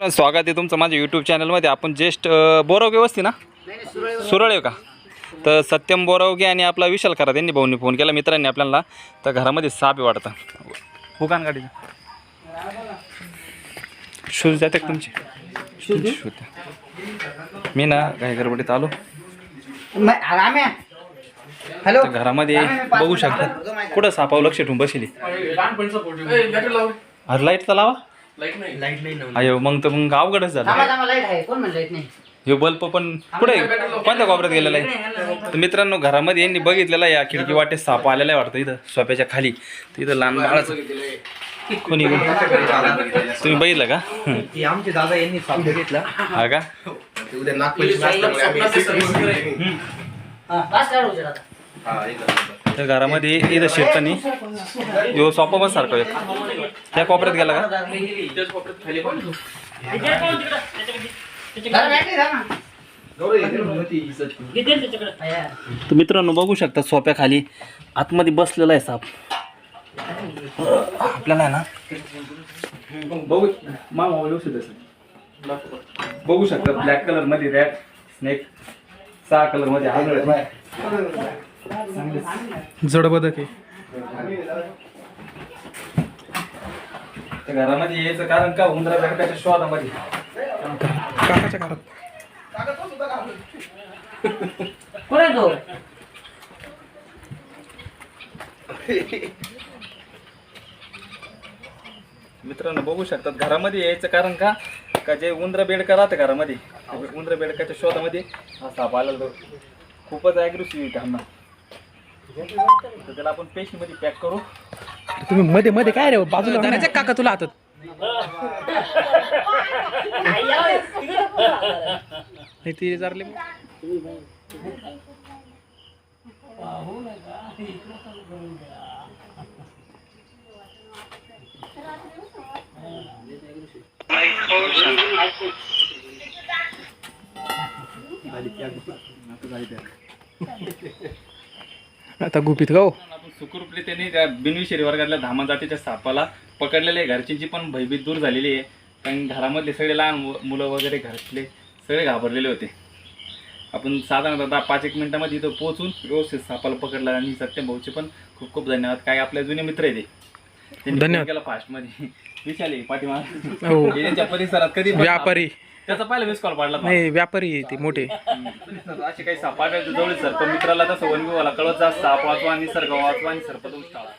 स्वागत आहे तुमचं माझ्या यूट्यूब चॅनलमध्ये आपण ज्येष्ठ बोरवगे वस्ती ना? सुरळे का? तर सत्यम बोरवगे आणि आपला विशाल करा त्यांनी भाऊनी फोन केला मित्रांनी आपल्याला. तर घरामध्ये साप वाटतं. हुकान गाडी शूज जाते का तुमचे? शूज द्या. मी ना काही गडबडीत आलो. हॅलो. तर घरामध्ये बघू शकता. कुठं सापावं लक्ष ठेवून बसली. अरे लाइट तर लावा. लाइट नाही. अयो मग तर मग अवघडच झालं. थांबा थांबा लाइट आहे. कोण म्हणलं लाइट नाही? हे बल्ब पण कुठे? कोणत्या कोपऱ्यात गेलेला आहे? तर मित्रांनो घरामध्ये यांनी बघितलेला आहे या खिडकी वाटे साप आलेला आहे वाटतं इथं सोप्याच्या खाली. तर इथं लहान बाळाचं. कोणी तुम्ही बघितलं का? आमचे दादा यांनी साप घेतला हा का? उद्या नागपंचमी असल्यामुळे आम्ही हा, बस काढू उशिरा त्या घरामध्ये इथं शिरतानी. यो सॉप पण सारखं आहे त्या कोपऱ्यात गेला का? तर मित्रांनो बघू शकता सोप्या खाली आतमध्ये बसलेला आहे साप. आपल्याला आहे ना? बघू मामा व्यवस्थित बघू शकता ब्लॅक कलरमध्ये रॅट स्नेक सहा कलरमध्ये हा जड बदक आहे. तर घरामध्ये यायचं कारण का? उंदरा बँकाच्या शोधामध्ये. काकाच्या घरात. कोण आहे तो? मित्रांनो बघू शकतात घरामध्ये यायचं कारण का? का जे उंदरा बेडका राहतं घरामध्ये उंदरा बेडकाच्या शोधामध्ये हा साप आला तो खूपच ॲग्रेसिव्ह त्यांना. तर त्याला आपण पेशीमध्ये पॅक करू. तुम्ही मध्ये मध्ये काय रे बाजूला धरायचं काका तुला हातात. नाही ते जारले आता गुपित गाव आपण त्या बिनविषारी वर्गातल्या धामा जातीच्या सापाला पकडलेले. घरच्यांची पण भयभीत दूर झालेली आहे. कारण घरामधले सगळे लहान मुलं वगैरे घरातले सगळे घाबरलेले होते. आपण साधारणतः दहा पाच एक मिनिटामध्ये इथं पोहोचून व्यवस्थित सापाला पकडला आणि सत्यम भाऊचे पण खूप खूप धन्यवाद. काय आपले जुने मित्र आहे ते. त्यांनी धन्यवाद. केला फास्टमध्ये विशाले पाठीमाग. हो. त्यांच्या परिसरात कधी व्यापारी. त्याचा पहिला मिस कॉल पडला. नाही व्यापारी आहे ते मोठे असे काही सापाच्या जवळ सर पण मित्राला तसं वन विभागाला कळत जा साप वाचवा निसर्ग वाचवा आणि सर्पदोष टाळा